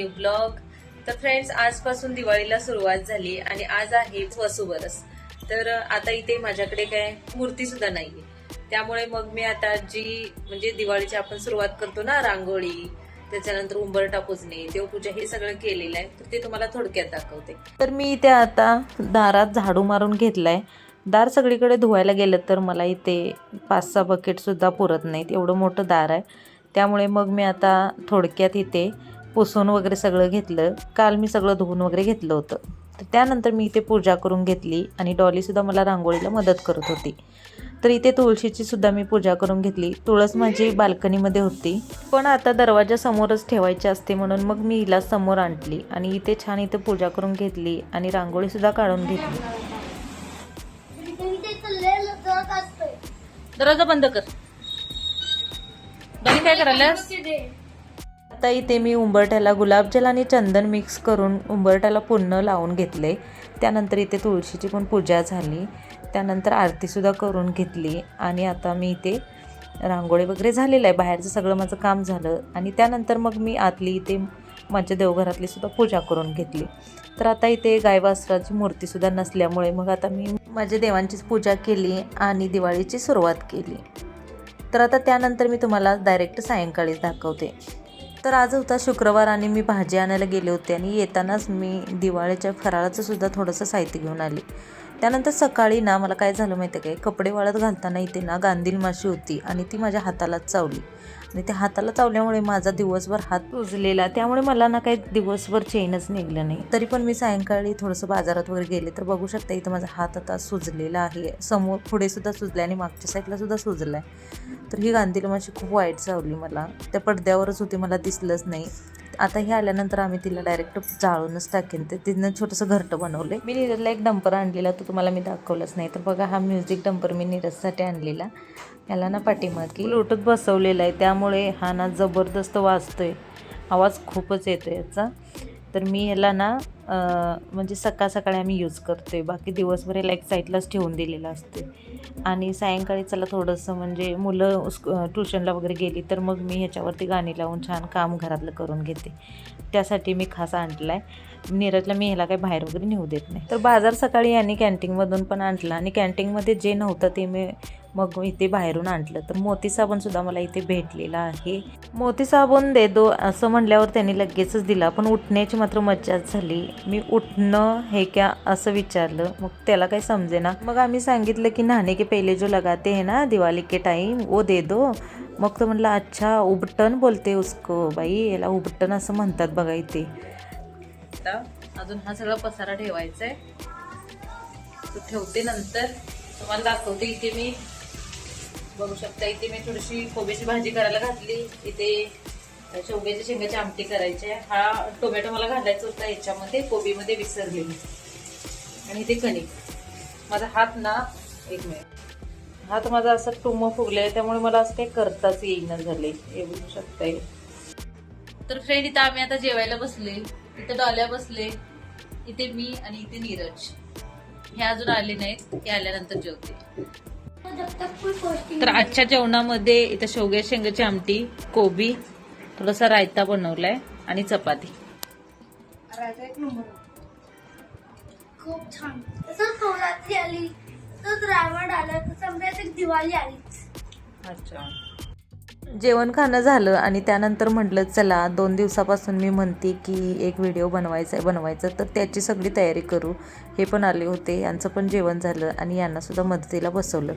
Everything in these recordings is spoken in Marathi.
New blog. तर फ्रेंड्स आजपासून दिवाळीला सुरुवात झाली आणि आज आहे वसुबरस तर आता इथे माझ्याकडे काय मूर्ती सुद्धा नाहीये. त्यामुळे मग मी आता जी म्हणजे दिवाळीची आपण सुरुवात करतो ना रांगोळी त्याच्यानंतर उंबरटा पुजणे देवपूजा हे सगळं केलेलं आहे. तर ते तुम्हाला थोडक्यात दाखवते. तर मी इथे आता दारात झाडू मारून घेतलाय. दार सगळीकडे धुवायला गेलं तर मला इथे पाच सहा बकेटसुद्धा पुरत नाहीत. एवढं मोठं दार आहे. त्यामुळे मग मी आता थोडक्यात इथे पुसून वगैरे सगळं घेतलं. काल मी सगळं धुवून वगैरे घेतलं होतं. तर त्यानंतर मी इथे पूजा करून घेतली आणि डॉलीसुद्धा मला रांगोळीला मदत करत होती. तर इथे तुळशीची सुद्धा मी पूजा करून घेतली. तुळस माझी बाल्कनीमध्ये होती. पण आता दरवाजा समोरच ठेवायची असते म्हणून मग मी हिला समोर आणली आणि इथे छान इथे पूजा करून घेतली आणि रांगोळीसुद्धा काढून घेतली. दरवाजा बंद कर. काय करायला आता इथे मी उंबरठ्याला गुलाबजल आणि चंदन मिक्स करून उंबरठ्याला पुन्हा लावून घेतले. त्यानंतर इथे तुळशीची पण पूजा झाली. त्यानंतर आरतीसुद्धा करून घेतली. आणि आता मी इथे रांगोळी वगैरे झालेलं आहे. बाहेरचं सगळं माझं काम झालं. आणि त्यानंतर मग मी आतली इथे माझ्या देवघरातली सुद्धा पूजा करून घेतली. तर आता इथे गायवासराची मूर्तीसुद्धा नसल्यामुळे मग आता मी माझ्या देवांचीच पूजा केली आणि दिवाळीची सुरुवात केली. तर आता त्यानंतर मी तुम्हाला डायरेक्ट सायंकाळीच दाखवते. तर आज होता शुक्रवार आणि मी भाजी आणायला गेले होते आणि येतानाच मी दिवाळीच्या फराळाचं सुद्धा थोडंसं साहित्य घेऊन आली. त्यानंतर सकाळी ना मला काय झालं माहिती आहे काय कपडे वाळत घालताना इथे ना गांधील माशी होती आणि ती माझ्या हातालाच चावली. आणि त्या हाताला चावल्यामुळे माझा दिवसभर हात रुजलेला. त्यामुळे मला ना काही दिवसभर चेनच निघलं नाही. तरी पण मी सायंकाळी थोडंसं बाजारात वगैरे गेले तर बघू शकता इथं माझा हात आता सुजलेला आहे. समोर पुढे सुद्धा सुजला आणि मागच्या साईडला सुद्धा सुजला आहे तर ही गांधील माशी खूप वाईट चावली मला. त्या पडद्यावरच होती मला दिसलंच नाही. आता हे आल्यानंतर आम्ही तिला डायरेक्ट जाळूनच टाकेन. ते तिनं छोटंसं घरटं बनवलं मी नीरजला एक डंपर आणलेला तो तुम्हाला मी दाखवलंच नाही. तर बघा हा म्युझिक डंपर मी नीरजसाठी आणलेला. याला ना पाठीमागे लोटत बसवलेला आहे. त्यामुळे हा ना जबरदस्त वाजतोय. आवाज खूपच येतो याचा. तर मी ह्याला ना म्हणजे सकाळ सकाळी आम्ही यूज करतो आहे बाकी दिवसभर याला एक साईडलाच ठेवून दिलेलं असते आणि सायंकाळी चला थोडंसं म्हणजे मुलं ट्युशनला वगैरे गेली तर मग मी ह्याच्यावरती गाणी लावून छान काम घरातलं करून घेते. त्यासाठी मी खास आणला आहे नीरजला मी ह्याला काही बाहेर वगैरे नेऊ देत नाही. तर बाजार सकाळी यांनी कॅन्टीनमधून पण आणला. आणि कॅन्टीनमध्ये जे नव्हतं ते मी मग इथे बाहेरून आणलं. तर मोती साबणसुद्धा मला इथे भेटलेला आहे. मोती साबण दे दो असं म्हणल्यावर त्यांनी लगेचच दिला पण उठण्याची मात्र मज्जाच झाली. मी उठणं हे क्या असं विचारलं. मग त्याला काही समजेना. मग आम्ही सांगितलं की नहाणे के पहिले जो लगाते आहे ना दिवाळी के टाईम वो दे दो. मग तो म्हणला अच्छा उबटन बोलते उसको बाई. याला उबटन असं म्हणतात बघा इथे. अजून हा सगळा पसारा ठेवायचा आहे ठेवते नंतर. तुम्हाला दाखवते इथे मी. बघू शकता. इथे मी थोडीशी कोबीची भाजी करायला घातली. इथे शेवग्याच्या शेंगाची आमटी करायची आहे. हा टोमॅटो मला घालायचा होता. याच्यामध्ये कोबीमध्ये विसरले आणि इथे कणिक. माझा हात ना एक मिनिट. हात माझा असं टुम फुगले त्यामुळे मला असं काही करताच येईना झाले हे बघू शकता तर फ्रेंड इथं आम्ही आता जेवायला बसले इथे डॉल्या बसले. इथे मी आणि इथे नीरज. हे अजून आले नाहीत. हे आल्यानंतर जेवते. तर आजच्या जेवणामध्ये इथं शेवग्या शेंगाची आमटी कोबी थोडासा रायता बनवलाय आणि चपाती. खूप छान. तसंच नवरात्री आली तसंच रावण आलं तसं दिवाळी आली अच्छा. जेवण खाणं झालं आणि त्यानंतर म्हटलं चला दोन दिवसापासून मी म्हणते की एक व्हिडिओ बनवायचा आहे बनवायचं तर त्याची सगळी तयारी करू. हे पण आले होते. यांचं पण जेवण झालं आणि यांनासुद्धा मदतीला बसवलं.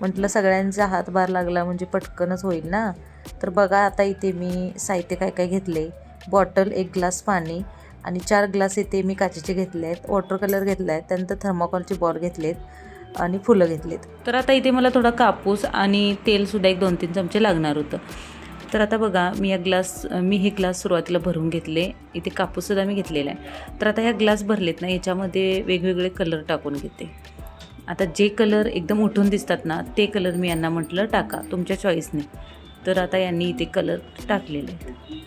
म्हटलं सगळ्यांचा हातभार लागला म्हणजे पटकनच होईल ना? तर बघा आता इथे मी साहित्य काय काय घेतले बॉटल एक ग्लास पाणी आणि चार ग्लास इथे मी काचेचे घेतले आहेत वॉटर कलर घेतला आहे त्यानंतर थर्माकॉलचे बॉल घेतलेत. आणि फुलं घेतलेत. तर आता इथे मला थोडा कापूस आणि तेलसुद्धा एक दोन तीन चमचे लागणार होतं. तर आता बघा मी या ग्लास मी हे ग्लास सुरुवातीला भरून घेतले. इथे कापूससुद्धा मी घेतलेला आहे. तर आता ह्या ग्लास भरलेत ना याच्यामध्ये वेगवेगळे कलर टाकून घेते. आता जे कलर एकदम उठून दिसतात ना ते कलर मी यांना म्हटलं टाका. तुमच्या चॉईसने तर आता यांनी इथे कलर टाकलेले आहेत.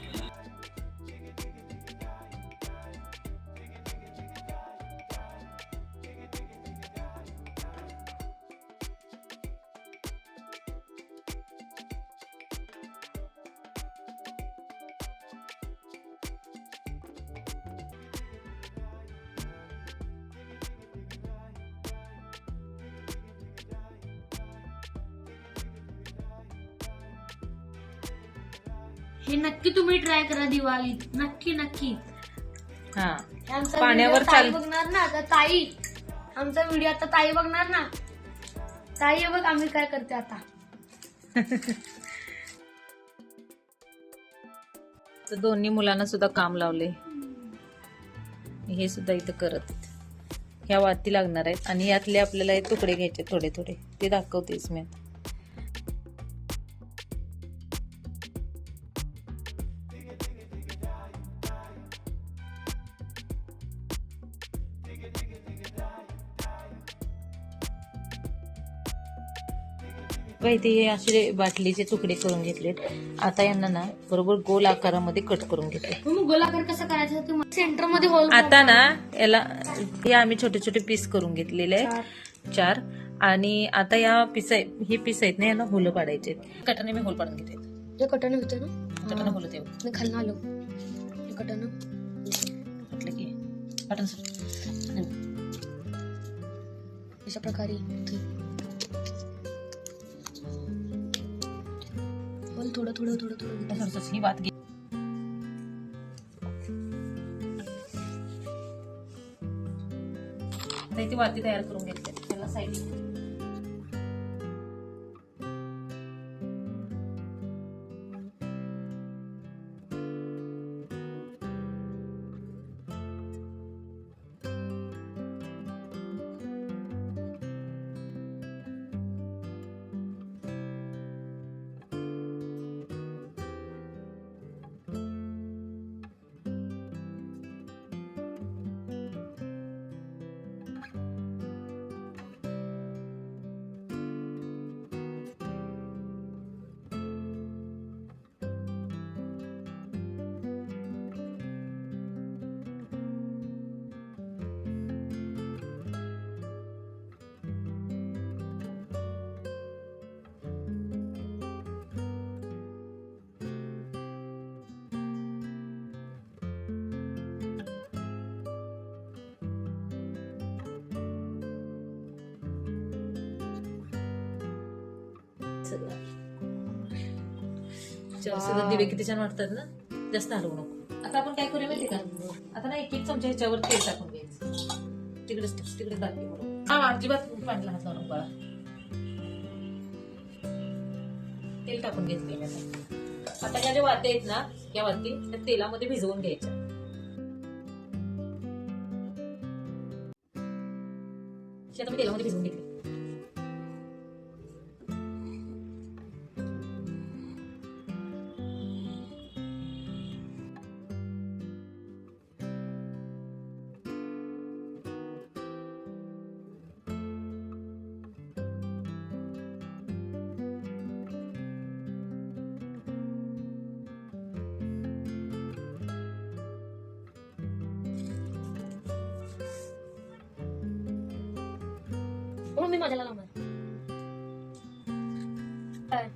हे नक्की तुम्ही ट्राय करा दिवाळीत. नक्की नक्की. हा. आमचा पाण्यावर ताई चाल- बघणार ना? आता ताई. आमचा व्हिडिओ आता ताई बघणार ना? ताई हे बघ आम्ही काय करते आता. तर दोन्ही मुलांना सुद्धा काम लावले. हे सुद्धा इथं करत ह्या वाती लागणार आहेत आणि यातले आपल्याला हे तुकडे घ्यायचे थोडे थोडे ते दाखवतेच मी आता. बघा इथे हे असे बाटलीचे तुकडे करून घेतलेत. आता यांना ना बरोबर गोल आकारामध्ये कट करून घेतले मग गोलाकार कसं करायचं? सेंटरमध्ये होल आता ना याला हे आम्ही छोटे छोटे पीस करून घेतलेले आहेत. चार. आणि आता या पीस हे पीस आहेत ना यांना होलं पाडायचे कटाने मी होल पाडून घेते. कटाने होते ना? कटाने होलं ते खालून आलो. कटानं. म्हटलं की सर. अशा प्रकारे थोडं थोडं थोडं थोडं ही वाद घे आता वाती तयार करून घेतली त्याला साईड सगळं. चार दिवे किती छान वाटतात ना जास्त हलवू नको. आता आपण काय करूया माहिती का? आता ना एक एक चमचा ह्याच्यावर तेल टाकून घ्यायचं. तिकडेच तिकडे बरोबर. हा अजिबात पाण्याला हात लावू नको बाळा. तेल टाकून घेतले मी आता. आता या ज्या वाद्य आहेत ना या वाती त्या तेलामध्ये भिजवून घ्यायच्या. तेलामध्ये भिजवून घेतली. म्हणून मी माझ्याला लावणार काय?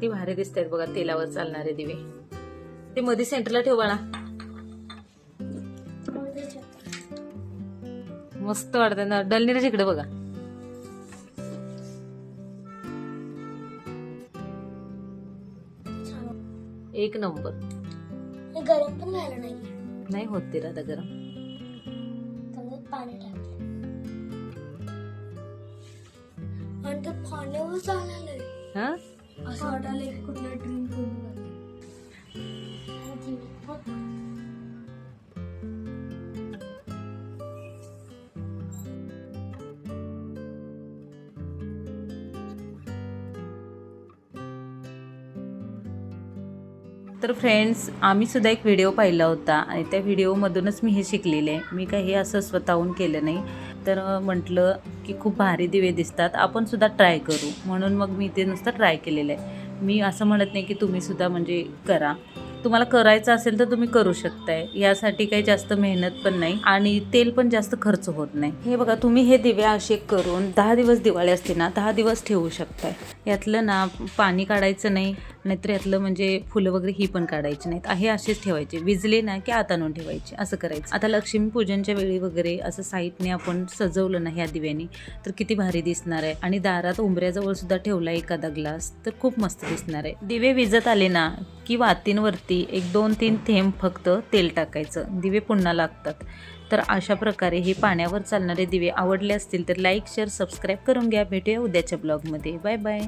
किती भारी दिसत आहेत बघा तेलावर चालणारे दिवे. ते मध्ये सेंटरला ठेव बाळा. मस्त वाटत ना डलनीरच इकडे बघा. एक नंबर. गरम पण व्हायला नाही नाही होत ते राधा गरम. पाणी टाकलं आणि ते पाण्यावर चाललंय. हा? असं वाटायला की कुठलं ड्रीम पूर्ण झालं. तर फ्रेंड्स आम्ही सुद्धा एक व्हिडिओ पाहिला होता आणि त्या व्हिडिओमधूनच मी हे शिकलेले. आहे मी काही हे असं स्वतःहून केलं नाही. तर म्हटलं की खूप भारी दिवे दिसतात. आपण सुद्धा ट्राय करू. म्हणून मग मी ते नुसतं ट्राय केलेलं आहे. मी असं म्हणत नाही की तुम्ही सुद्धा म्हणजे करा. तुम्हाला करायचं असेल तर तुम्ही करू शकताय. यासाठी काही जास्त मेहनत पण नाही आणि तेल पण जास्त खर्च होत नाही. हे बघा तुम्ही हे दिवे असे करून दहा दिवस दिवाळी असते ना दहा दिवस ठेवू शकताय. यातलं ना पाणी काढायचं नाही नाहीतर यातलं म्हणजे फुलं वगैरे ही पण काढायची नाहीत. हे असेच ठेवायचे. विजले ना की आत आणून ठेवायचे. असं करायचं. आता लक्ष्मीपूजनच्या वेळी वगैरे असं साईडने आपण सजवलं ना ह्या दिव्याने तर किती भारी दिसणार आहे. आणि दारात उंबऱ्याजवळ सुद्धा ठेवला एखादा ग्लास तर खूप मस्त दिसणार आहे. दिवे विजत आले ना की वातींवरती एक दोन तीन थेंब फक्त तेल टाकायचं. दिवे पुन्हा लागतात. तर अशा प्रकारे हे पाण्यावर चालणारे दिवे आवडले असतील तर लाईक शेअर सबस्क्राईब करून घ्या. भेटूया उद्याच्या ब्लॉगमध्ये बाय बाय